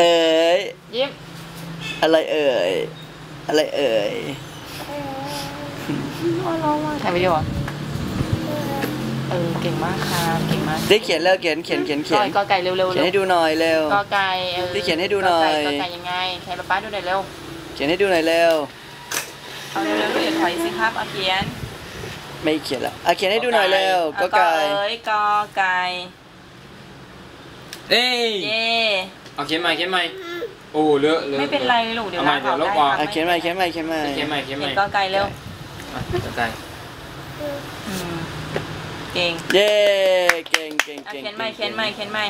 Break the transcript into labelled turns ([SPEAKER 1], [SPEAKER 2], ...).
[SPEAKER 1] เขียนกอไก่หรือยังเอาเอาเอาเอาเร็วเร็วเร็ว
[SPEAKER 2] เอ๋ย
[SPEAKER 1] ยิ้ม
[SPEAKER 2] อะไรเอ่ย อะไรเอ่ย
[SPEAKER 1] ถ่ายวิดีโอเหรอเออเก่งมากค่ะเก่งมาก
[SPEAKER 2] ได้เขียนแล้วเขียนเขียนเขียนเขียน
[SPEAKER 1] กอไก่เร็วเร็ว
[SPEAKER 2] เขียนให้ดูหน่อยเร็ว
[SPEAKER 1] กอไก่เออ
[SPEAKER 2] ที่เขียนให้ดูหน่อย
[SPEAKER 1] กอไก่กอไก่ยังไงใครป้าป้าดูหน่อยเร็ว
[SPEAKER 2] เขียนให้ดูหน่อยเร็ว
[SPEAKER 1] เอาเร็วเร็วเดี๋ยวถอยสิครับเอาเขียน
[SPEAKER 2] ไม่เขียนละอะเขียนให้ดูหน่อยเร็วก็
[SPEAKER 1] เอา
[SPEAKER 2] ไก่
[SPEAKER 1] เอ้ยกอไก่
[SPEAKER 3] เอ้ย
[SPEAKER 1] เย่
[SPEAKER 3] เอาเขียนใหม่เขียนใหม่โอ้เลอะเลอะ
[SPEAKER 1] ไม่เป็นไรลูกเดี๋ยว
[SPEAKER 3] อาใหม่
[SPEAKER 1] ล้าง
[SPEAKER 3] เดี๋ยวลบ
[SPEAKER 1] ได้
[SPEAKER 3] ออก
[SPEAKER 2] อะเขียนใหม่เขียนใหม่เขียนใหม่
[SPEAKER 3] เขียนใหม่เขียนให
[SPEAKER 1] เขีย
[SPEAKER 3] ม่
[SPEAKER 1] นกอไก่เร็ว
[SPEAKER 3] อะกอไก่
[SPEAKER 1] อืมเก่ง
[SPEAKER 2] เย้เก่งเก่ง
[SPEAKER 1] เอา
[SPEAKER 2] เก่ง
[SPEAKER 1] เขียนใหม่เขียนใหม่เขียนใหม่